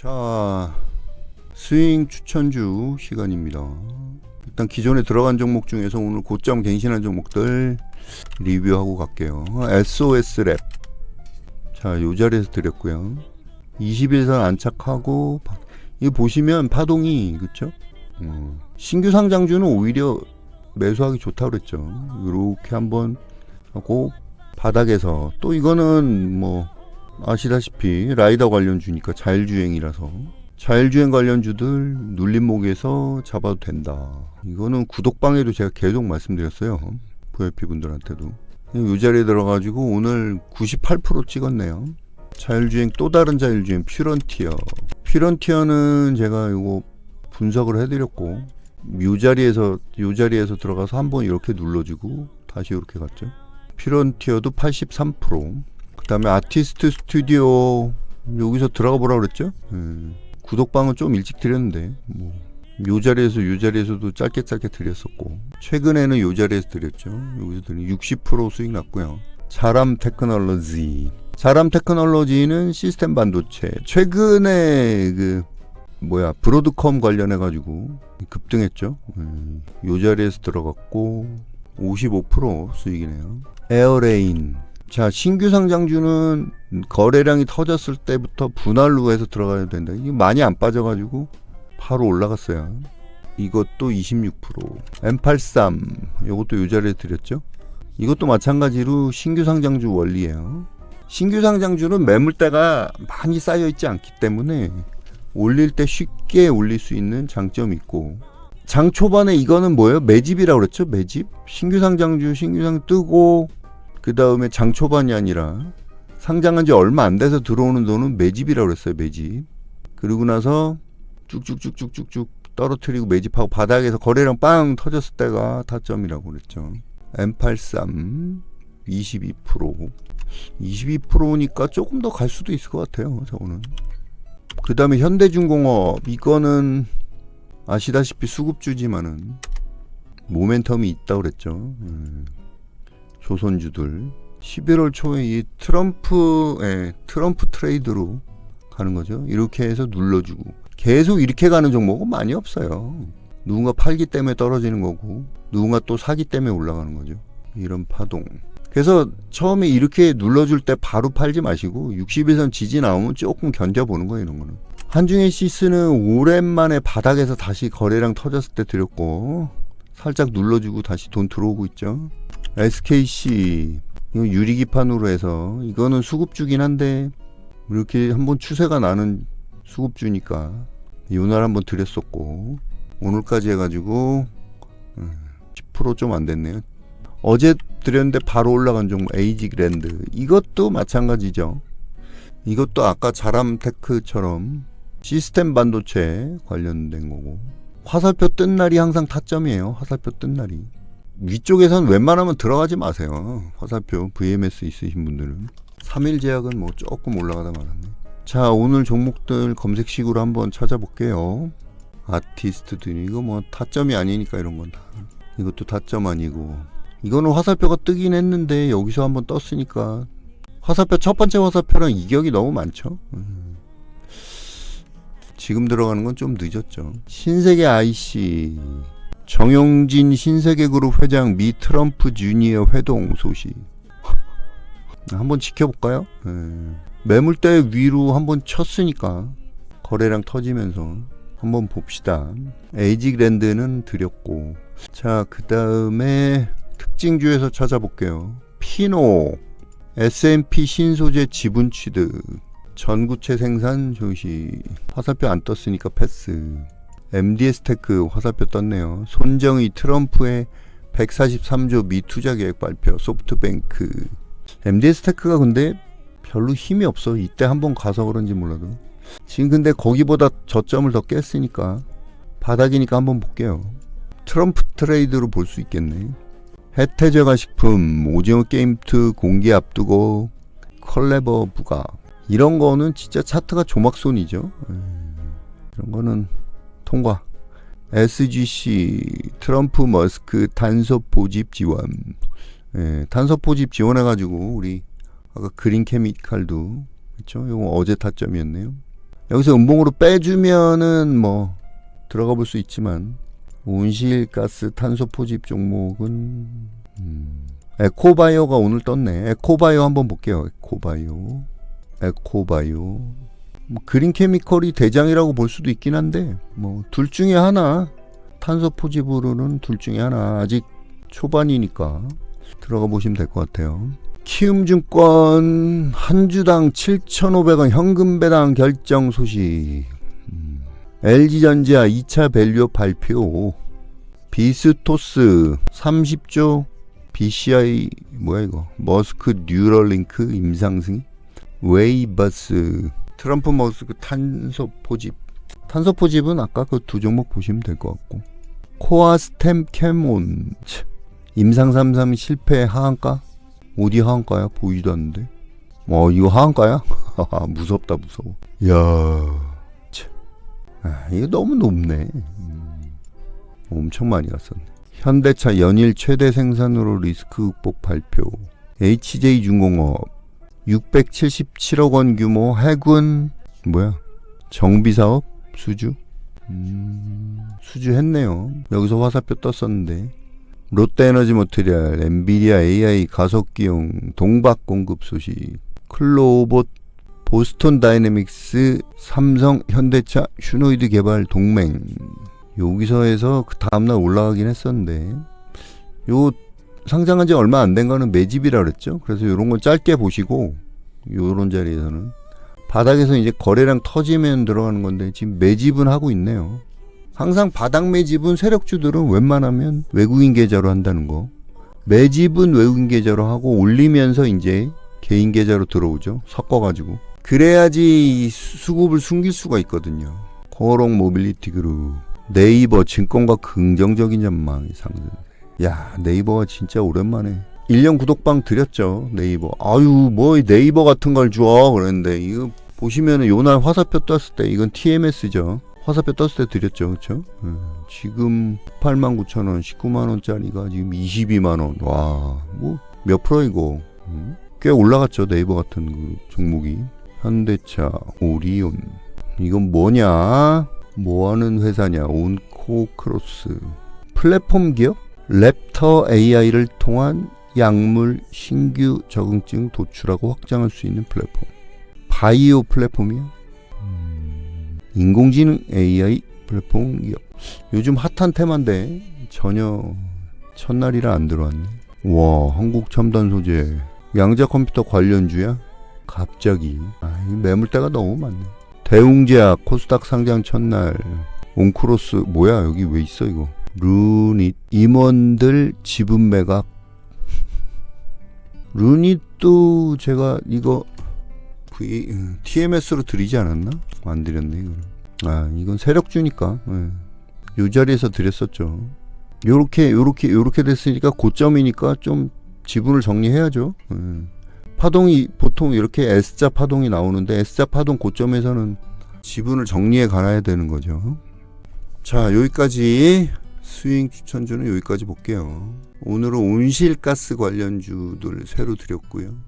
자, 스윙 추천주 시간입니다. 일단 기존에 들어간 종목 중에서 오늘 고점 갱신한 종목들 리뷰하고 갈게요. SOS 랩. 자, 요 자리에서 드렸고요. 21선 안착하고 바- 이거 보시면 파동이 그쵸? 어, 신규 상장주는 오히려 매수하기 좋다고 그랬죠. 이렇게 한번 하고 바닥에서 또 이거는 뭐 아시다시피 라이더 관련주니까 자율주행이라서 자율주행 관련주들 눌림목에서 잡아도 된다. 이거는 구독방에도 제가 계속 말씀드렸어요. VIP 분들한테도. 이 자리에 들어가지고 오늘 98% 찍었네요. 자율주행 또 다른 자율주행 퓨런티어. 퓨런티어는 제가 이거 분석을 해드렸고 요 자리에서 요 자리에서 들어가서 한번 이렇게 눌러주고 다시 이렇게 갔죠. 퓨런티어도 83%. 그다음에 아티스트 스튜디오 여기서 들어가 보라 그랬죠. 음, 구독방은 좀 일찍 드렸는데 뭐. 요 자리에서 요 자리에서도 짧게 짧게 드렸었고 최근에는 요 자리에서 드렸죠. 여기서 드린 60% 수익 났고요. 자람 테크놀로지 자람 테크놀로지는 시스템 반도체 최근에 그 뭐야 브로드컴 관련해 가지고 급등했죠. 음, 요 자리에서 들어갔고 55% 수익이네요. 에어레인 자 신규 상장주는 거래량이 터졌을 때부터 분할로 해서 들어가야 된다. 이게 많이 안 빠져가지고 바로 올라갔어요. 이것도 26% M83 이것도 요 자리에 드렸죠. 이것도 마찬가지로 신규 상장주 원리예요. 신규 상장주는 매물대가 많이 쌓여 있지 않기 때문에 올릴 때 쉽게 올릴 수 있는 장점이 있고 장 초반에 이거는 뭐예요? 매집이라고 그랬죠? 매집? 신규 상장주 신규 상 뜨고 그 다음에 장 초반이 아니라 상장한 지 얼마 안 돼서 들어오는 돈은 매집이라고 그랬어요. 매집. 그리고 나서 쭉쭉쭉쭉쭉쭉 떨어뜨리고 매집하고 바닥에서 거래량 빵 터졌을 때가 타점이라고 그랬죠. M83 22% 22%니까 조금 더 갈 수도 있을 것 같아요. 저거는. 그 다음에 현대중공업 이거는 아시다시피 수급주지만은 모멘텀이 있다고 그랬죠. 음, 조선주들 11월 초에 이 트럼프 예, 트럼프 트레이드로 가는 거죠. 이렇게 해서 눌러주고 계속 이렇게 가는 종목은 많이 없어요. 누군가 팔기 때문에 떨어지는 거고 누군가 또 사기 때문에 올라가는 거죠. 이런 파동. 그래서 처음에 이렇게 눌러줄 때 바로 팔지 마시고 60일선 지지 나오면 조금 견뎌보는 거예요. 이런 거는. 한중의 시스는 오랜만에 바닥에서 다시 거래량 터졌을 때 드렸고 살짝 눌러주고 다시 돈 들어오고 있죠. SKC 이거 유리기판으로 해서 이거는 수급주긴 한데 이렇게 한번 추세가 나는 수급주니까 이날 한번 드렸었고 오늘까지 해가지고 10%좀 안 됐네요. 어제 드렸는데 바로 올라간 종목 에이지 그랜드 이것도 마찬가지죠. 이것도 아까 자람테크처럼 시스템 반도체 관련된 거고 화살표 뜬 날이 항상 타점이에요. 화살표 뜬 날이 위쪽에선 웬만하면 들어가지 마세요. 화살표 VMS 있으신 분들은 3일 제약은 뭐 조금 올라가다 말았네. 자 오늘 종목들 검색식으로 한번 찾아볼게요. 아티스트들 이거 뭐 타점이 아니니까 이런 건 다. 이것도 타점 아니고 이거는 화살표가 뜨긴 했는데 여기서 한번 떴으니까 화살표 첫 번째 화살표랑 이격이 너무 많죠. 음. 지금 들어가는 건 좀 늦었죠. 신세계 IC 정용진 신세계그룹 회장 미 트럼프 주니어 회동 소식 한번 지켜볼까요? 예. 매물대 위로 한번 쳤으니까 거래량 터지면서 한번 봅시다. 에이지그랜드는 드렸고 자 그 다음에 특징주에서 찾아볼게요. 피노 S&P 신소재 지분 취득 전구체 생산 조시 화살표 안 떴으니까 패스 MDS 테크 화살표 떴네요. 손정의 트럼프의 143조 미 투자 계획 발표 소프트뱅크 MDS 테크가 근데 별로 힘이 없어. 이때 한번 가서 그런지 몰라도 지금 근데 거기보다 저점을 더 깼으니까 바닥이니까 한번 볼게요. 트럼프 트레이드로 볼 수 있겠네. 혜태제과 식품, 오징어 게임트 공개 앞두고 컬레버 부가 이런 거는 진짜 차트가 조막손이죠. 음, 이런 거는 통과. SGC 트럼프 머스크 탄소 포집 지원. 예, 탄소 포집 지원해 가지고 우리 아까 그린 케미칼도 그렇죠. 이거 어제 타점이었네요. 여기서 음봉으로 빼주면은 뭐 들어가 볼 수 있지만 온실가스 탄소 포집 종목은 음, 에코바이오가 오늘 떴네. 에코바이오 한번 볼게요. 에코바이오, 에코바이오. 뭐 그린 케미컬이 대장이라고 볼 수도 있긴 한데 뭐 둘 중에 하나 탄소 포집으로는 둘 중에 하나 아직 초반이니까 들어가 보시면 될 것 같아요. 키움증권 한 주당 7,500원 현금 배당 결정 소식. 음. LG전자 2차 밸류업 발표. 비스토스 30조 BCI 뭐야 이거? 머스크 뉴럴링크 임상승. 웨이버스 트럼프 머스크 탄소 포집. 탄소 포집은 아까 그 두 종목 보시면 될 것 같고. 코아 스템 캐몬 참, 임상 33 실패 하한가? 어디 하한가야? 보이지도 않는데. 어, 이거 하한가야? 무섭다, 무서워. 야 참. 아, 이거 너무 높네. 음, 엄청 많이 갔었네. 현대차 연일 최대 생산으로 리스크 극복 발표. HJ중공업 677억 원 규모 해군 뭐야? 정비 사업 수주? 음, 수주했네요. 여기서 화살표 떴었는데 롯데에너지 모트리얼, 엔비디아 AI 가속기용 동박 공급 소식, 클로봇, 보스턴 다이내믹스, 삼성, 현대차, 휴노이드 개발 동맹. 여기서 해서 그 다음날 올라가긴 했었는데, 요 상장한 지 얼마 안 된 거는 매집이라 그랬죠. 그래서 요런 건 짧게 보시고, 요런 자리에서는 바닥에서 이제 거래량 터지면 들어가는 건데, 지금 매집은 하고 있네요. 항상 바닥 매집은 세력주들은 웬만하면 외국인 계좌로 한다는 거. 매집은 외국인 계좌로 하고 올리면서 이제 개인 계좌로 들어오죠. 섞어가지고. 그래야지 이 수급을 숨길 수가 있거든요. 코롱 모빌리티 그룹. 네이버 증권과 긍정적인 전망이 상승. 야, 네이버가 진짜 오랜만에 1년 구독방 드렸죠. 네이버. 아유, 뭐 네이버 같은 걸 줘. 그랬는데 이거 보시면은 요날 화살표 떴을 때 이건 TMS죠. 화살표 떴을 때 드렸죠, 그렇죠? 지금 8만 9천 원, 19만 원짜리가 지금 22만 원. 와, 뭐 몇 프로 이거? 음? 꽤 올라갔죠, 네이버 같은 그 종목이. 현대차, 오리온. 이건 뭐냐? 뭐하는 회사냐? 온코크로스. 플랫폼 기업? 랩터 AI를 통한 약물 신규 적응증 도출하고 확장할 수 있는 플랫폼. 바이오 플랫폼이야? 인공지능 AI 플랫폼 기업. 요즘 핫한 테마인데 전혀 첫날이라 안 들어왔네. 와, 한국 첨단 소재. 양자 컴퓨터 관련주야? 갑자기. 아, 이 매물대가 너무 많네. 대웅제약 코스닥 상장 첫날. 온크로스 뭐야 여기 왜 있어 이거? 루닛 임원들 지분 매각. 루닛도 제가 이거 V 음, TMS로 드리지 않았나? 안 드렸네 이거는. 아 이건 세력주니까 예. 요 자리에서 드렸었죠. 요렇게 요렇게 요렇게 됐으니까 고점이니까 좀 지분을 정리해야죠. 예. 파동이 보통 이렇게 S자 파동이 나오는데 S자 파동 고점에서는 지분을 정리해 가야 되는 거죠. 자 여기까지 스윙 추천주는 여기까지 볼게요. 오늘은 온실가스 관련주들 새로 드렸고요.